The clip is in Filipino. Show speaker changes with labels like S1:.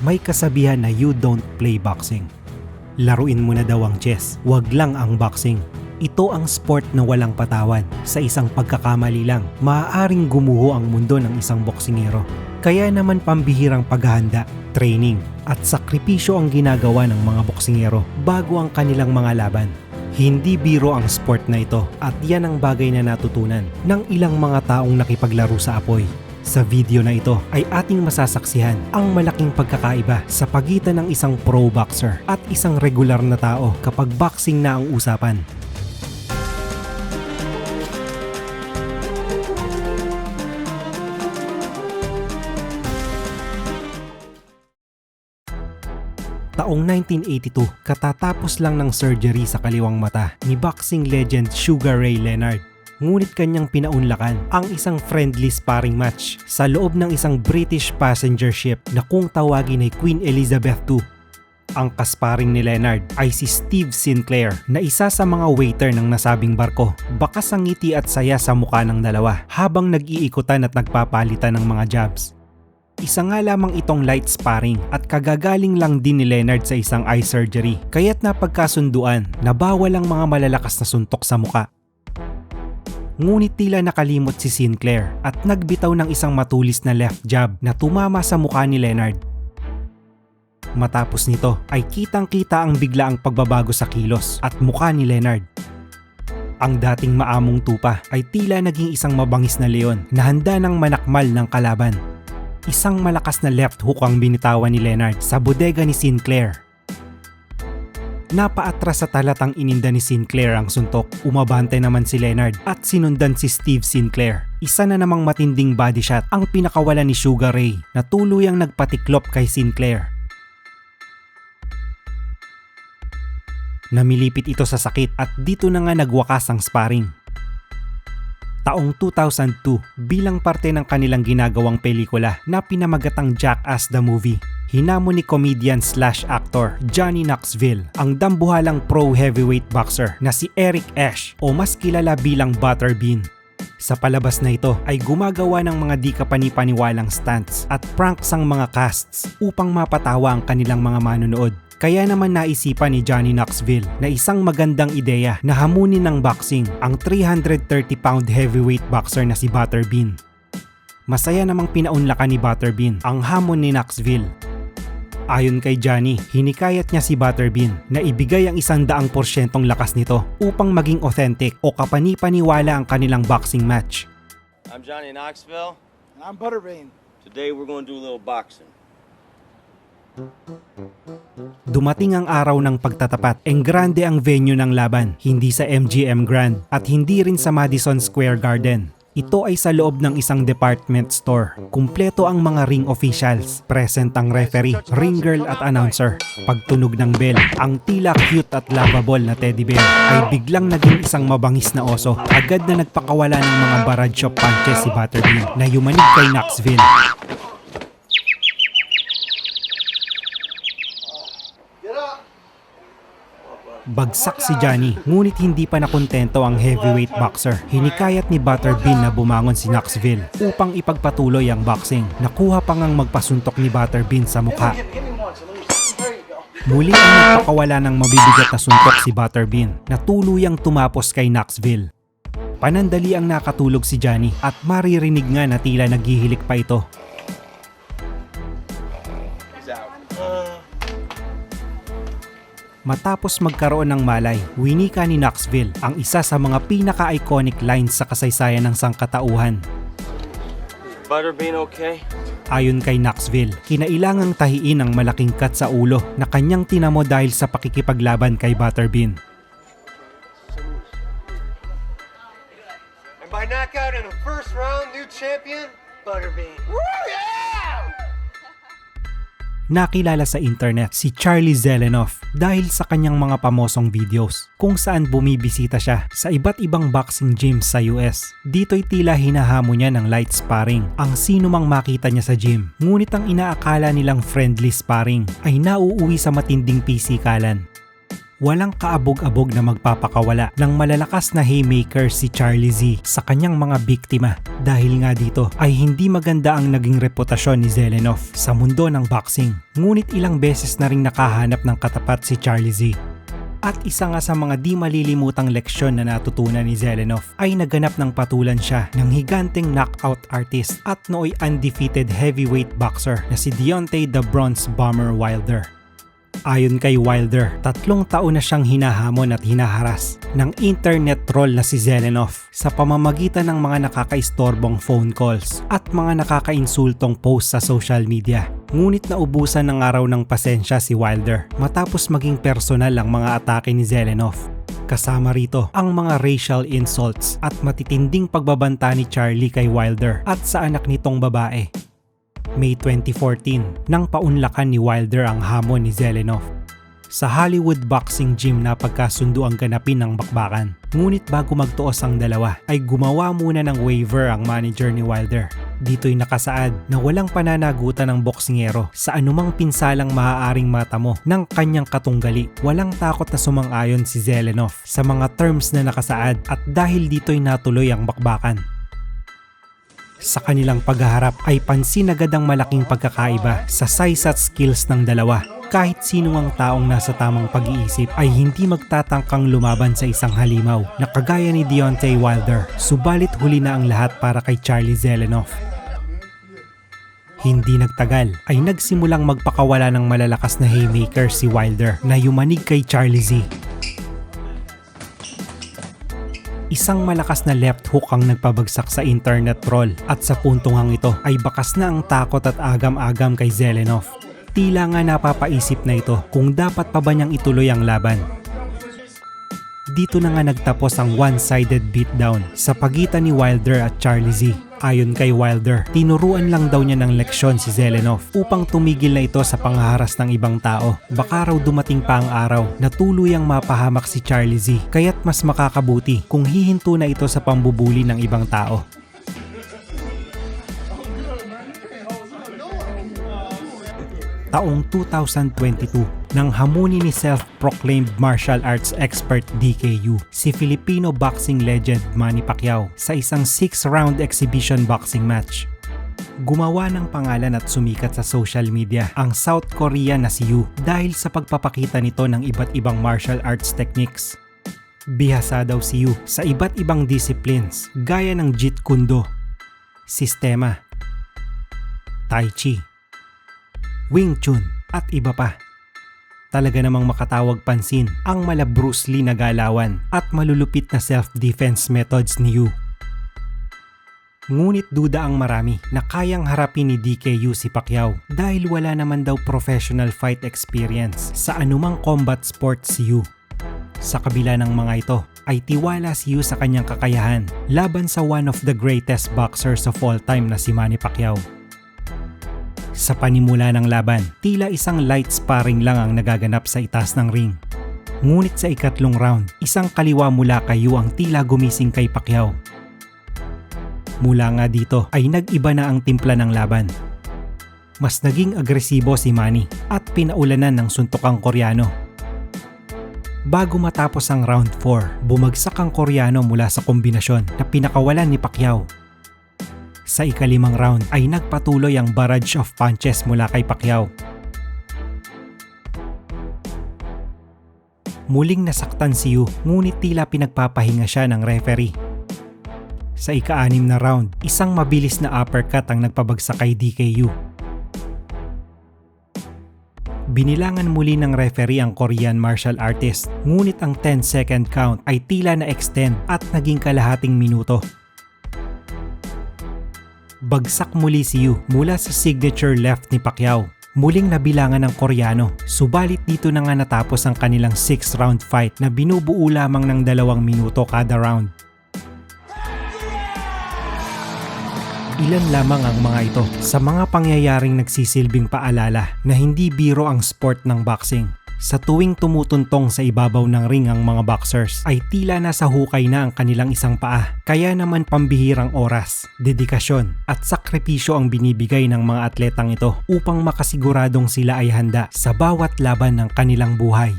S1: may kasabihan na you don't play boxing. Laruin mo na daw ang chess, wag lang ang boxing. Ito ang sport na walang patawad. Sa isang pagkakamali lang, maaaring gumuho ang mundo ng isang boksingero. Kaya naman pambihirang paghahanda, training, at sakripisyo ang ginagawa ng mga boksingero bago ang kanilang mga laban. Hindi biro ang sport na ito at yan ang bagay na natutunan ng ilang mga taong nakipaglaro sa apoy. Sa video na ito ay ating masasaksihan ang malaking pagkakaiba sa pagitan ng isang pro boxer at isang regular na tao kapag boxing na ang usapan. Taong 1982, katatapos lang ng surgery sa kaliwang mata ni boxing legend Sugar Ray Leonard. Ngunit kanyang pinaunlakan ang isang friendly sparring match sa loob ng isang British passenger ship na kung tawagin ay Queen Elizabeth II. Ang kasparing ni Leonard ay si Steve Sinclair na isa sa mga waiter ng nasabing barko. Bakas ang ngiti at saya sa mukha ng dalawa habang nag-iikutan at nagpapalitan ng mga jabs. Isa nga lamang itong light sparring at kagagaling lang din ni Leonard sa isang eye surgery kaya't napagkasunduan na bawal ang mga malalakas na suntok sa muka. Ngunit tila nakalimot si Sinclair at nagbitaw ng isang matulis na left jab na tumama sa mukha ni Leonard. Matapos nito ay kitang-kita ang biglaang pagbabago sa kilos at mukha ni Leonard. Ang dating maamong tupa ay tila naging isang mabangis na leon na handa ng manakmal ng kalaban isang malakas na left hook ang binitawan ni Leonard sa bodega ni Sinclair. Napaatras sa talatang ininda ni Sinclair ang suntok, umabante naman si Leonard at sinundan si Steve Sinclair. Isa na namang matinding body shot ang pinakawala ni Sugar Ray na tuluyang nagpatiklop kay Sinclair. Namilipit ito sa sakit at dito na nga nagwakas ang sparring taong 2002 bilang parte ng kanilang ginagawang pelikula na pinamagatang Jackass the Movie. Hinamo ni comedian slash actor Johnny Knoxville ang dambuhalang pro heavyweight boxer na si Eric Ash o mas kilala bilang Butterbean. Sa palabas na ito ay gumagawa ng mga di kapanipaniwalang stunts at pranks ang mga casts upang mapatawa ang kanilang mga manonood. Kaya naman naisipan ni Johnny Knoxville na isang magandang ideya na hamunin ng boxing ang 330-pound heavyweight boxer na si Butterbean. Masaya namang pinaunlakan ni Butterbean ang hamon ni Knoxville. Ayon kay Johnny, hinikayat niya si Butterbean na ibigay ang isang daang porsyentong lakas nito upang maging authentic o kapanipaniwala ang kanilang boxing match.
S2: I'm Johnny Knoxville.
S3: And I'm Butterbean.
S2: Today we're going to do a little boxing.
S1: Dumating ang araw ng pagtatapat. Enggrande ang venue ng laban, hindi sa MGM Grand at hindi rin sa Madison Square Garden. Ito ay sa loob ng isang department store. Kumpleto ang mga ring officials. Present ang referee, ring girl at announcer. Pagtunog ng bell, ang tila cute at lovable na teddy bear ay biglang naging isang mabangis na oso. Agad na nagpakawala ng mga barrage shop punches si Butterbean na yumanig kay Knoxville. Bagsak si Johnny, ngunit hindi pa nakontento ang heavyweight boxer. Hinikayat ni Butterbean na bumangon si Knoxville upang ipagpatuloy ang boxing. Nakuha pa ngang magpasuntok ni Butterbean sa mukha. Muli ang nagpakawala ng mabibigat na suntok si Butterbean na tuluyang tumapos kay Knoxville. Panandali ang nakatulog si Johnny at maririnig nga na tila naghihilik pa ito.
S2: He's out.
S1: Matapos magkaroon ng malay, winika ni Knoxville ang isa sa mga pinaka-iconic lines sa kasaysayan ng sangkatauhan.
S2: Butterbean okay?
S1: Ayon kay Knoxville, kinailangang tahiin ang malaking cut sa ulo na kanyang tinamo dahil sa pakikipaglaban kay Butterbean.
S4: And by knockout in the first round, new champion, Butterbean. Woo, yeah!
S1: Nakilala sa internet si Charlie Zelenoff dahil sa kanyang mga pamosong videos kung saan bumibisita siya sa iba't ibang boxing gyms sa US. Dito'y tila hinahamo niya ng light sparring ang sino mang makita niya sa gym. Ngunit ang inaakala nilang friendly sparring ay nauuwi sa matinding pisikalan. Walang kaabog-abog na magpapakawala ng malalakas na haymaker si Charlie Z sa kanyang mga biktima. Dahil nga dito ay hindi maganda ang naging reputasyon ni Zelenov sa mundo ng boxing. Ngunit ilang beses na ring nakahanap ng katapat si Charlie Z. At isa nga sa mga di malilimutang leksyon na natutunan ni Zelenov ay naganap ng patulan siya ng higanteng knockout artist at nooy undefeated heavyweight boxer na si Deontay the Bronze Bomber Wilder. Ayon kay Wilder, tatlong taon na siyang hinahamon at hinaharas ng internet troll na si Zelenov sa pamamagitan ng mga nakakaistorbong phone calls at mga nakakainsultong posts sa social media. Ngunit naubusan ng araw ng pasensya si Wilder matapos maging personal ang mga atake ni Zelenov. Kasama rito ang mga racial insults at matitinding pagbabanta ni Charlie kay Wilder at sa anak nitong babae. May 2014 nang paunlakan ni Wilder ang hamon ni Zelenov. Sa Hollywood Boxing Gym na pagkasundo ang ganapin ng bakbakan. Ngunit bago magtuos ang dalawa ay gumawa muna ng waiver ang manager ni Wilder. Dito'y nakasaad na walang pananagutan ng boksingero sa anumang pinsalang maaaring matamo ng kanyang katunggali. Walang takot na sumang-ayon si Zelenov sa mga terms na nakasaad at dahil dito'y natuloy ang bakbakan. Sa kanilang paghaharap ay pansin agad ang malaking pagkakaiba sa size at skills ng dalawa. Kahit sino ang taong nasa tamang pag-iisip ay hindi magtatangkang lumaban sa isang halimaw na kagaya ni Deontay Wilder. Subalit huli na ang lahat para kay Charlie Zelenov. Hindi nagtagal ay nagsimulang magpakawala ng malalakas na haymaker si Wilder na yumanig kay Charlie Z. Isang malakas na left hook ang nagpabagsak sa internet troll at sa puntong hang ito ay bakas na ang takot at agam-agam kay Zelenov. Tila nga napapaisip na ito kung dapat pa ba niyang ituloy ang laban. Dito na nga nagtapos ang one-sided beatdown sa pagitan ni Wilder at Charlie Z. Ayon kay Wilder, tinuruan lang daw niya ng leksyon si Zelenov upang tumigil na ito sa panghaharas ng ibang tao. Baka raw dumating pa ang araw na tuluyang mapahamak si Charlie Z kaya't mas makakabuti kung hihinto na ito sa pambubuli ng ibang tao. Taong 2022 nang hamunin ni self-proclaimed martial arts expert DKU si Filipino boxing legend Manny Pacquiao sa isang 6-round exhibition boxing match. Gumawa ng pangalan at sumikat sa social media ang South Korea na si Yu dahil sa pagpapakita nito ng iba't ibang martial arts techniques. Bihasa daw si Yu sa iba't ibang disciplines gaya ng Jeet Kune Do, Sistema, Tai Chi, Wing Chun at iba pa. Talaga namang makatawag pansin ang mala Bruce Lee na galawan at malulupit na self-defense methods ni Yu. Ngunit duda ang marami na kayang harapin ni DKU si Pacquiao dahil wala naman daw professional fight experience sa anumang combat sport si Yu. Sa kabila ng mga ito, ay tiwala si Yu sa kanyang kakayahan laban sa one of the greatest boxers of all time na si Manny Pacquiao. Sa panimula ng laban, tila isang light sparring lang ang nagaganap sa itaas ng ring. Ngunit sa ikatlong round, isang kaliwa mula kay Yu ang tila gumising kay Pacquiao. Mula nga dito ay nag-iba na ang timpla ng laban. Mas naging agresibo si Manny at pinaulanan ng suntok ang Koreano. Bago matapos ang round 4, bumagsak ang Koreano mula sa kombinasyon na pinakawalan ni Pacquiao sa ikalimang round ay nagpatuloy ang barrage of punches mula kay Pacquiao. Muling nasaktan si Yu ngunit tila pinagpapahinga siya ng referee. Sa ika-anim na round, isang mabilis na uppercut ang nagpabagsak kay DKU. Binilangan muli ng referee ang Korean martial artist, ngunit ang 10 second count ay tila na extend at naging kalahating minuto bagsak muli si Yu mula sa signature left ni Pacquiao. Muling nabilangan ng Koreano, subalit dito na nga natapos ang kanilang 6 round fight na binubuo lamang ng dalawang minuto kada round. Ilan lamang ang mga ito sa mga pangyayaring nagsisilbing paalala na hindi biro ang sport ng boxing. Sa tuwing tumutuntong sa ibabaw ng ring ang mga boxers ay tila nasa hukay na ang kanilang isang paa. Kaya naman pambihirang oras, dedikasyon at sakripisyo ang binibigay ng mga atletang ito upang makasiguradong sila ay handa sa bawat laban ng kanilang buhay.